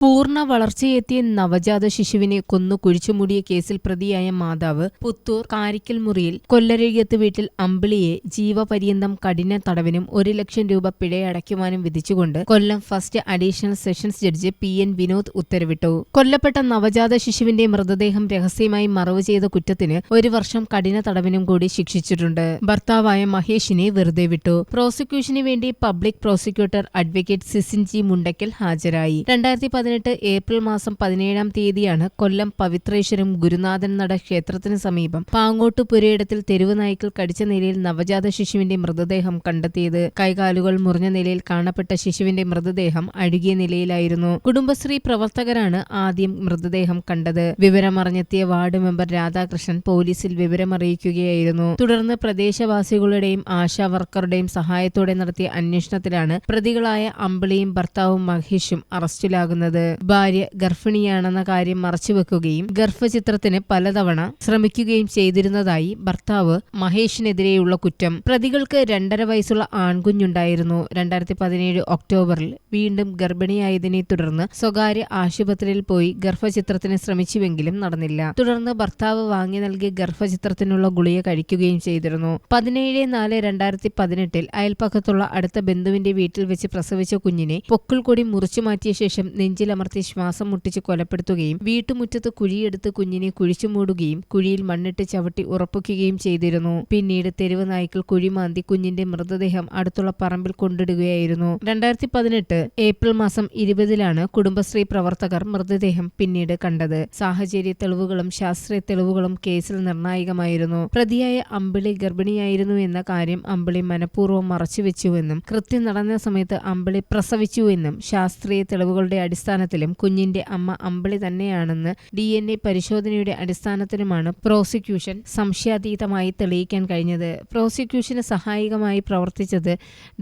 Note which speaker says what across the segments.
Speaker 1: പൂർണ വളർച്ചയെത്തിയ നവജാത ശിശുവിനെ കൊന്നു കുഴിച്ചുമൂടിയ കേസിൽ പ്രതിയായ മാതാവ് പുത്തൂർ കാരിക്കൽ മുറിയിൽ കൊല്ലരഴിയത്ത് വീട്ടിൽ അമ്പിളിയെ ജീവപര്യന്തം കഠിന തടവിനും ഒരു ലക്ഷം രൂപ പിഴയടയ്ക്കുവാനും വിധിച്ചുകൊണ്ട് Kollam first additional sessions judge P N Vinod ഉത്തരവിട്ടു. കൊല്ലപ്പെട്ട നവജാത ശിശുവിന്റെ മൃതദേഹം രഹസ്യമായി മറവ് ചെയ്ത കുറ്റത്തിന് ഒരു വർഷം കഠിന തടവിനും കൂടി ശിക്ഷിച്ചിട്ടുണ്ട്. ഭർത്താവായ മഹേഷിനെ വെറുതെ വിട്ടു. പ്രോസിക്യൂഷന് വേണ്ടി public prosecutor advocate Sisin G Mundackal ഹാജരായി. രണ്ടായിരത്തി പതിനെട്ട് ഏപ്രിൽ മാസം പതിനേഴാം തീയതിയാണ് കൊല്ലം പവിത്രേശ്വരം ഗുരുനാഥൻ നട ക്ഷേത്രത്തിന് സമീപം പാങ്ങോട്ട് പുരയിടത്തിൽ തെരുവ് നായ്ക്കൾ കടിച്ച നിലയിൽ നവജാത ശിശുവിന്റെ മൃതദേഹം കണ്ടെത്തിയത്. കൈകാലുകൾ മുറിഞ്ഞ നിലയിൽ കാണപ്പെട്ട ശിശുവിന്റെ മൃതദേഹം അഴുകിയ നിലയിലായിരുന്നു. കുടുംബശ്രീ പ്രവർത്തകരാണ് ആദ്യം മൃതദേഹം കണ്ടത്. വിവരമറിഞ്ഞെത്തിയ വാർഡ് മെമ്പർ രാധാകൃഷ്ണൻ പോലീസിൽ വിവരമറിയിക്കുകയായിരുന്നു. തുടർന്ന് പ്രദേശവാസികളുടെയും ആശാ വർക്കറുടെയും സഹായത്തോടെ നടത്തിയ അന്വേഷണത്തിലാണ് പ്രതികളായ അമ്പിളിയും ഭർത്താവും മഹേഷും അറസ്റ്റിലാകുന്നത്. ഭാര്യ ഗർഭിണിയാണെന്ന കാര്യം മറച്ചുവെക്കുകയും ഗർഭചിത്രത്തിന് പലതവണ ശ്രമിക്കുകയും ചെയ്തിരുന്നതായി ഭർത്താവ് മഹേഷിനെതിരെയുള്ള കുറ്റം. പ്രതികൾക്ക് രണ്ടര വയസ്സുള്ള ആൺകുഞ്ഞുണ്ടായിരുന്നു. രണ്ടായിരത്തി പതിനേഴ് ഒക്ടോബറിൽ വീണ്ടും ഗർഭിണിയായതിനെ തുടർന്ന് സ്വകാര്യ ആശുപത്രിയിൽ പോയി ഗർഭചിത്രത്തിന് ശ്രമിച്ചുവെങ്കിലും നടന്നില്ല. തുടർന്ന് ഭർത്താവ് വാങ്ങി നൽകിയ ഗർഭചിത്രത്തിനുള്ള ഗുളിക കഴിക്കുകയും ചെയ്തിരുന്നു. പതിനേഴ് നാല് രണ്ടായിരത്തി പതിനെട്ടിൽ അയൽപ്പക്കത്തുള്ള അടുത്ത ബന്ധുവിന്റെ വീട്ടിൽ വെച്ച് പ്രസവിച്ച കുഞ്ഞിനെ പൊക്കിൾ കൊടി മുറിച്ചു മാറ്റിയ ശേഷം നെഞ്ചിലമർത്തി ശ്വാസം മുട്ടിച്ച് കൊലപ്പെടുത്തുകയും വീട്ടുമുറ്റത്ത് കുഴിയെടുത്ത് കുഞ്ഞിനെ കുഴിച്ചു മൂടുകയും കുഴിയിൽ മണ്ണിട്ട് ചവിട്ടി ഉറപ്പിക്കുകയും ചെയ്തിരുന്നു. പിന്നീട് തെരുവ് നായ്ക്കൾ കുഴിമാന്തി കുഞ്ഞിന്റെ മൃതദേഹം അടുത്തുള്ള പറമ്പിൽ കൊണ്ടിടുകയായിരുന്നു. രണ്ടായിരത്തി പതിനെട്ട് ഏപ്രിൽ മാസം ഇരുപതിലാണ് കുടുംബശ്രീ പ്രവർത്തകർ മൃതദേഹം പിന്നീട് കണ്ടത്. സാഹചര്യ തെളിവുകളും ശാസ്ത്രീയ തെളിവുകളും കേസിൽ നിർണായകമായിരുന്നു. പ്രതിയായ അമ്പിളി ഗർഭിണിയായിരുന്നു എന്ന കാര്യം അമ്പിളി മനഃപൂർവം മറച്ചുവെച്ചുവെന്നും കൃത്യം നടന്ന സമയത്ത് അമ്പിളി പ്രസവിച്ചുവെന്നും ശാസ്ത്രീയ തെളിവുകളുടെ അടിസ്ഥാനത്തിലും കുഞ്ഞിന്റെ അമ്മ അമ്പിളി തന്നെയാണെന്ന് ഡി എൻ എ പരിശോധനയുടെ അടിസ്ഥാനത്തിലുമാണ് പ്രോസിക്യൂഷൻ സംശയാതീതമായി തെളിയിക്കാൻ കഴിഞ്ഞത്. പ്രോസിക്യൂഷന് സഹായകമായി പ്രവർത്തിച്ചത്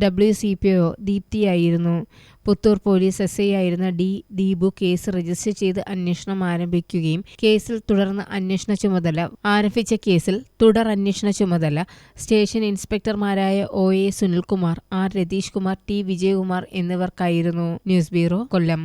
Speaker 1: ഡബ്ല്യു സി പി ഒ ദീപ്തിയായിരുന്നു. പുത്തൂർ പോലീസ് എസ് ഐ ആയിരുന്ന ഡി ദീപു കേസ് രജിസ്റ്റർ ചെയ്ത് അന്വേഷണം ആരംഭിക്കുകയും കേസിൽ തുടർന്ന് അന്വേഷണ ചുമതല ആരംഭിച്ച കേസിൽ തുടർ അന്വേഷണ ചുമതല station ഇൻസ്പെക്ടർമാരായ O A Sunilkumar R Ratheesh Kumar T Vijayakumar എന്നിവർക്കായിരുന്നു.
Speaker 2: News bureau Kollam.